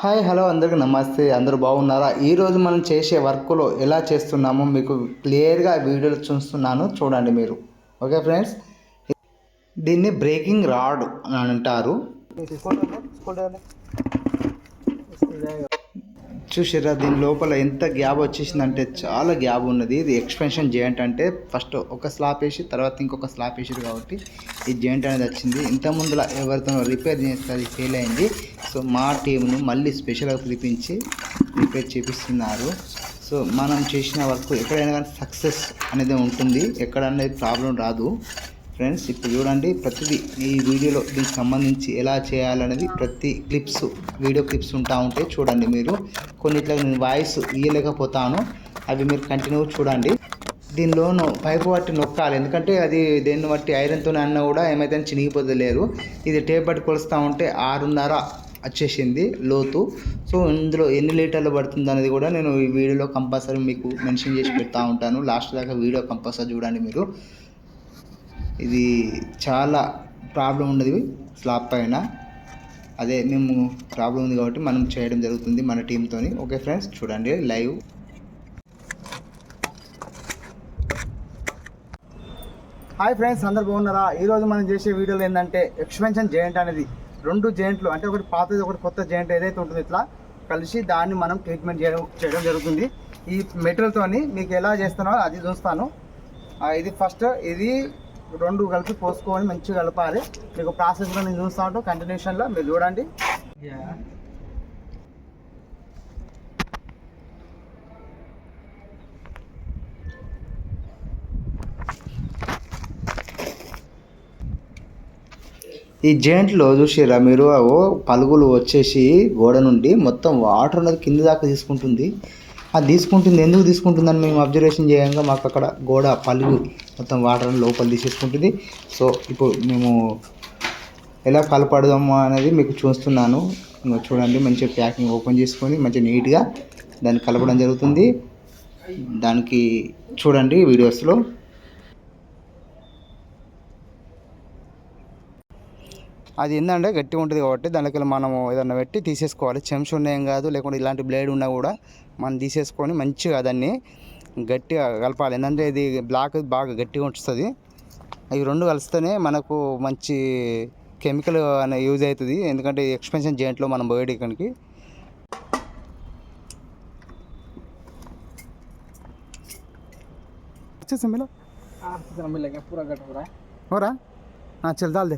Hi hello అందరికీ నమస్తే. అందరూ బాగున్నారా? ఈరోజు మనం చేసే వర్క్లో ఎలా చేస్తున్నామో మీకు క్లియర్గా వీడియోలు చూస్తున్నాను. చూడండి మీరు. Okay friends? దీన్ని బ్రేకింగ్ రాడ్ అని అంటారు. చూసారా దీని లోపల ఎంత గ్యాప్ వచ్చేసిందంటే చాలా గ్యాప్ ఉన్నది. ఇది ఎక్స్పెన్షన్ జాయింట్ అంటే ఫస్ట్ ఒక స్లాబ్ వేసి తర్వాత ఇంకొక స్లాప్ వేసారు కాబట్టి ఈ జాయింట్ అనేది వచ్చింది. ఇంత ముందు ఎవరితో రిపేర్ చేస్తే అది ఫెయిల్ అయింది. సో మా టీంను మళ్ళీ స్పెషల్గా పిలిపించి రిపేర్ చేపిస్తున్నారు. సో మనం చేసిన వర్క్ ఎక్కడైనా కానీ సక్సెస్ అనేది ఉంటుంది. ఎక్కడ అనేది ప్రాబ్లం రాదు. ఫ్రెండ్స్ ఇప్పుడు చూడండి ప్రతిదీ ఈ వీడియోలో దీనికి సంబంధించి ఎలా చేయాలనేది ప్రతి క్లిప్స్ వీడియో క్లిప్స్ ఉంటా ఉంటే చూడండి మీరు. కొన్నిట్లో నేను వాయిస్ ఇయ్యలేకపోతాను. అవి మీరు కంటిన్యూ చూడండి. దీనిలోను పైపు బట్టి నొక్కాలి. ఎందుకంటే అది దేన్ని బట్టి? ఐరన్తో అన్నా కూడా ఏమైతే చినిగిపోతే లేరు ఇది టేప్ బట్టి కొలుస్తూ ఉంటే ఆరున్నర వచ్చేసింది లోతు. సో ఇందులో ఎన్ని లీటర్లు పడుతుంది అనేది కూడా నేను ఈ వీడియోలో కంపల్సరీ మీకు మెన్షన్ చేసి పెడతా ఉంటాను. లాస్ట్ దాకా వీడియో కంపల్సరీ చూడండి మీరు. ఇది చాలా ప్రాబ్లం ఉన్నది స్లాబ్ పైన. అదే మేము ప్రాబ్లం ఉంది కాబట్టి మనం చేయడం జరుగుతుంది మన టీంతో ఓకే ఫ్రెండ్స్ చూడండి లైవ్. హాయ్ ఫ్రెండ్స్ అందరు బాగున్నారా? ఈరోజు మనం చేసే వీడియోలో ఏంటంటే ఎక్స్పెన్షన్ జాయింట్ అనేది. రెండు జాయింట్లు అంటే ఒకటి పాతది ఒకటి కొత్త జాయింట్ ఏదైతే ఉంటుందో ఇట్లా కలిసి దాన్ని మనం ట్రీట్మెంట్ చేయడం చేయడం జరుగుతుంది. ఈ మెటీరియల్తోని మీకు ఎలా చేస్తానో అది చూస్తాను. ఇది ఫస్ట్ ఇది రెండు కలిపి పోసుకొని మంచిగా కలపాలి. మీకు ప్రాసెస్లో నేను చూస్తూ కంటిన్యూషన్ కంటిన్యూషన్లో మీరు చూడండి. ఈ జాయింట్లో చూసిరా మీరు? పలుగులు వచ్చేసి గోడ నుండి మొత్తం వాటర్ అనేది కింద దాకా తీసుకుంటుంది. అది తీసుకుంటుంది. ఎందుకు తీసుకుంటుందని మేము అబ్జర్వేషన్ చేయంగా మాకు అక్కడ గోడ పలుగు మొత్తం వాటర్ లోపల తీసేసుకుంటుంది. సో ఇప్పుడు మేము ఎలా కలపడదాము అనేది మీకు చూస్తున్నాను. చూడండి మంచిగా ప్యాకింగ్ ఓపెన్ చేసుకొని మంచిగా నీట్గా దాన్ని కలపడం జరుగుతుంది. దానికి చూడండి వీడియోస్లో అది ఏంటంటే గట్టిగా ఉంటుంది కాబట్టి దానికి మనము ఏదన్నా పెట్టి తీసేసుకోవాలి చెంచు ఉన్నాయేం కాదు లేకుంటే ఇలాంటి బ్లేడ్ ఉన్నా కూడా మనం తీసేసుకొని మంచిగా దాన్ని గట్టిగా కలపాలి ఏంటంటే ఇది బ్లాక్ బాగా గట్టిగా వస్తుంది అవి రెండు కలిస్తేనే మనకు మంచి కెమికల్ అనే యూజ్ అవుతుంది ఎందుకంటే ఎక్స్పెన్షన్ జాయింట్లో మనం పోయేటికి अच्छे मिला कितना मिलेगा पूरा कट हो रहा है हो रहा हाँ चल डाल दे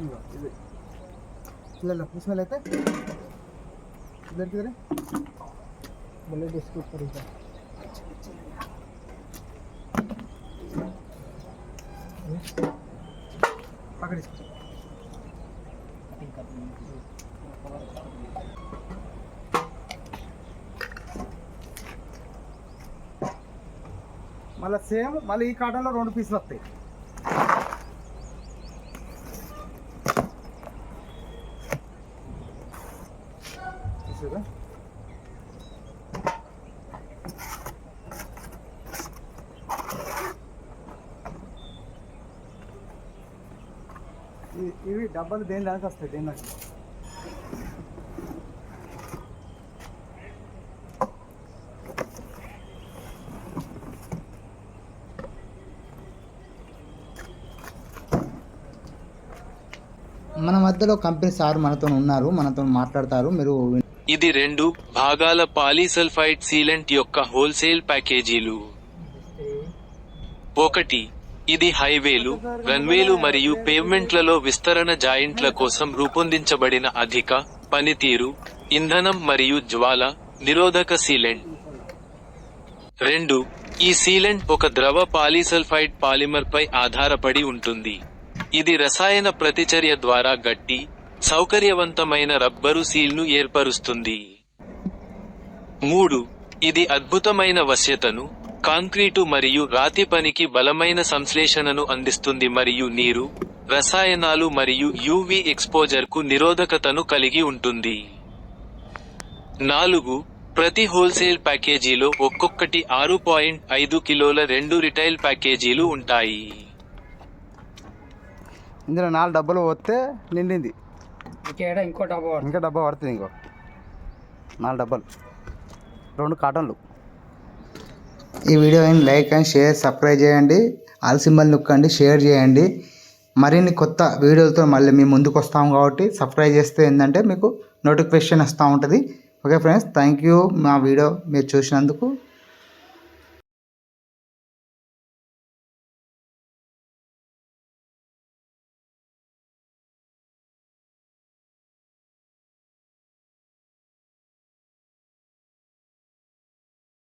ఇది ಇಲ್ಲ ಸ್ಮೆಲ್ ಐತೆ ಇದ್ಕಿದ್ರೆ ಮನೆ ಬಿಸ್ಕಿಟ್ ಬರುತ್ತೆ ಪಕಡಿ మళ్ళీ సేమ్ మళ్ళీ ఈ కాటన్లో రెండు పీసులు వస్తాయి చూసారా? ఇవి- డబ్బాలు దేని దానికి వస్తాయి దేని దానికి మన మధ్యలో కంపెనీ సార్ మనతో ఉన్నారు మనతో మాట్లాడతారు మీరు ఇది రెండు భాగాల పాలీసల్ఫైడ్ సీలెంట్ యొక్క హోల్సేల్ ప్యాకేజీలు. ఒకటి ఇది హైవేలు రన్వేలు మరియు పేవ్మెంట్లలో విస్తరణ జాయింట్ల కోసం రూపొందించబడిన అధిక పనితీరు ఇంధనం మరియు జ్వాల నిరోధక సీలెంట్. రెండు ఈ సీలెంట్ ఒక ద్రవ పాలీసల్ఫైడ్ పాలిమర్ పై ఆధారపడి ఉంటుంది. ఇది రసాయన ప్రతిచర్య ద్వారా గట్టి సౌకర్యవంతమైన రబ్బరు సీల్ను ఏర్పరుస్తుంది. మూడు ఇది అద్భుతమైన వశ్యతను కాంక్రీటు మరియు రాతి పనికి బలమైన సంశ్లేషణను అందిస్తుంది మరియు నీరు రసాయనాలు మరియు యూవి ఎక్స్పోజర్కు నిరోధకతను కలిగి ఉంటుంది. నాలుగు ప్రతి హోల్సేల్ ప్యాకేజీలో ఒక్కొక్కటి ఆరు పాయింట్ ఐదు కిలోల రెండు రిటైల్ ప్యాకేజీలు ఉంటాయి. ఇందులో నాలుగు డబ్బులు వస్తే నిండింది. ఇంకో డబ్బా పడుతుంది. ఇంకా డబ్బా పడుతుంది ఇంకో. నాలుగు డబ్బాలు. రెండు కాటన్లు. ఈ వీడియోని లైక్ అండ్ షేర్ సబ్స్క్రైబ్ చేయండి. ఆల్ సింబల్ నొక్కండి షేర్ చేయండి. మరిన్ని కొత్త వీడియోలతో మళ్ళీ మేము ముందుకు వస్తాం కాబట్టి సబ్స్క్రైబ్ చేస్తే ఏంటంటే మీకు నోటిఫికేషన్ వస్తూ ఉంటుంది. ఓకే ఫ్రెండ్స్ థ్యాంక్ యూ మా వీడియో మీరు చూసినందుకు